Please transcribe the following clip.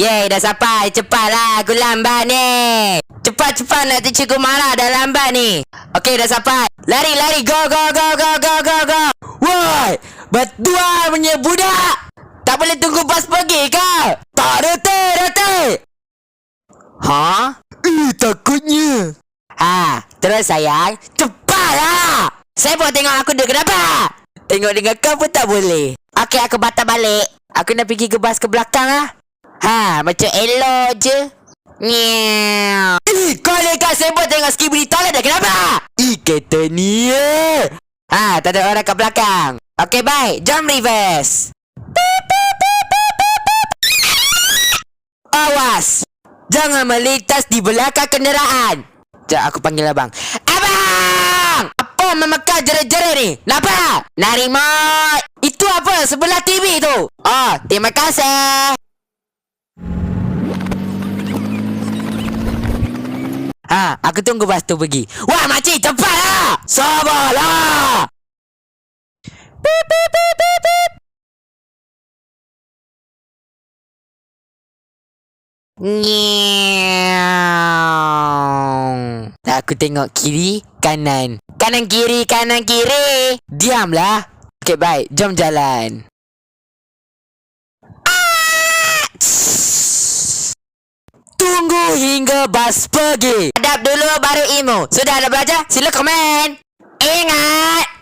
Yeay, dah sampai. Cepatlah, aku lambat ni. Cepat-cepat nak tu cikgu marah dah lambat ni. Okey, dah sampai. Lari, lari. Go, go, go, go, go, go, go. Woi, betul punya budak. Tak boleh tunggu bas pergi ke? Tak, rete, rete. Ha? Eh, takutnya. Ha, terus sayang. Cepatlah. Saya pun tengok aku dia kenapa? Tengok dengan kau pun tak boleh. Okey, aku batal balik. Aku nak pergi ke bas ke belakang lah. Ha, macam elok je. Nyew. Eh, kau sebut tengok skibidi toilet dah kenapa? Ih, kereta ni. Ha, tak ada orang kat belakang. Okey, baik. Jom reverse. Awas. Jangan melintas di belakang kenderaan. Sekejap, aku panggil abang. Abang! Apa memekar jerit-jerit ni? Kenapa? Nak remote? Itu apa? Sebelah TV tu. Oh, terima kasih. Ha, aku tunggu bas tu pergi. Wah, makcik, cepatlah! Sabarlah! Pip, pip, pip. Nyew. Aku tengok kiri, kanan. Kanan kiri, kanan kiri. Diamlah. Okey, baik. Jom jalan. Ah! Tunggu hingga bas pergi. Adab dulu baru ilmu. Sudah ada belajar? Sila komen. Ingat,